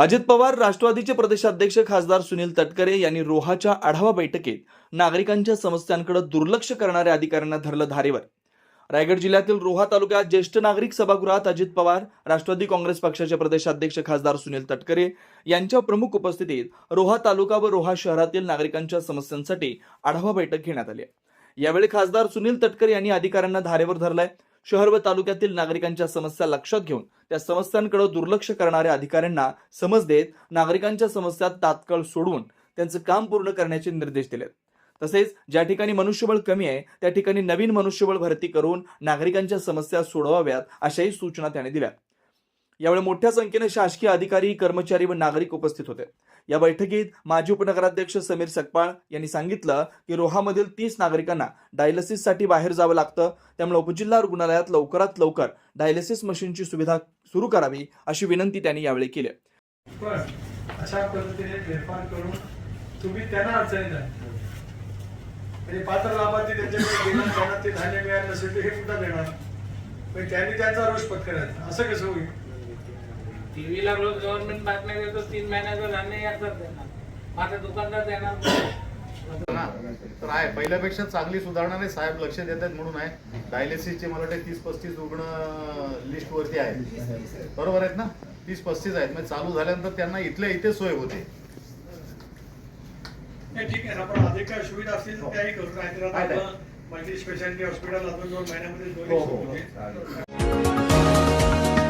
अजित पवार राष्ट्रवादीचे प्रदेशाध्यक्ष खासदार सुनील तटकरे यांनी रोहाच्या आढावा बैठकीत नागरिकांच्या समस्यांकडे दुर्लक्ष करणाऱ्या अधिकाऱ्यांना धरलं धारेवर. रायगड जिल्ह्यातील रोहा तालुक्यात ज्येष्ठ नागरिक सभागृहात अजित पवार राष्ट्रवादी काँग्रेस पक्षाचे प्रदेशाध्यक्ष खासदार सुनील तटकरे यांच्या प्रमुख उपस्थितीत रोहा तालुका व रोहा शहरातील नागरिकांच्या समस्यांसाठी आढावा बैठक घेण्यात आली आहे. यावेळी खासदार सुनील तटकरे यांनी अधिकाऱ्यांना धारेवर धरलाय. शहर व तालुक्यातील नागरिकांच्या समस्या लक्षात घेऊन त्या समस्यांकडे दुर्लक्ष करणाऱ्या अधिकाऱ्यांना समज देत नागरिकांच्या समस्या तात्काळ सोडवून त्यांचं काम पूर्ण करण्याचे निर्देश दिलेत. तसेच ज्या ठिकाणी मनुष्यबळ कमी आहे त्या ठिकाणी नवीन मनुष्यबळ भरती करून नागरिकांच्या समस्या सोडवाव्यात अशाही सूचना त्याने दिल्या यावेळी मोठ्या संख्येने शासकीय अधिकारी कर्मचारी व नागरिक उपस्थित होते. या बैठकीत माजी उपनगराध्यक्ष समीर सकपाळ यांनी सांगितलं की रोहामधील तीस नागरिकांना डायलिसिससाठी बाहेर जावं लागतं. त्यामुळे उपजिल्हा रुग्णालयात लवकरात लवकर डायलिसिस मशीनची सुविधा सुरू करावी अशी विनंती त्यांनी यावेळी केली. अशा पद्धतीने फेरफार करून तुम्ही त्यांना अडचणी द्या म्हणजे पात्र लाभार्थी त्यांच्याकडे गेला त्यांना ते धान्य मिळालं नसेल तर हे सुद्धा देणार त्यांनी त्यांचा रोष पत्करायचा असं कसं होईल? टीव्हीला रोज गव्हर्नमेंट बातम्या देतो तीन महिन्याचं धान्य एकदाच देणार. माझा दुकानदार देणार तर आहे पहिल्यापेक्षा चांगली सुधारणा नाही साहेब लक्ष देत आहेत म्हणून आहे. डायलिसिसचे मला वाटते तीस पस्तीस रुग्ण लिस्ट वरती आहेत. बरोबर आहेत ना? तीस पस्तीस आहेत. म्हणजे चालू झाल्यानंतर त्यांना इथल्या इथे सोय होते. नाही, ठीक आहे. ना पण अधिक काय सुविधा असतील तर त्याही करू. आपलं मल्टी स्पेशालिटी हॉस्पिटल अजून दोन महिन्यामध्ये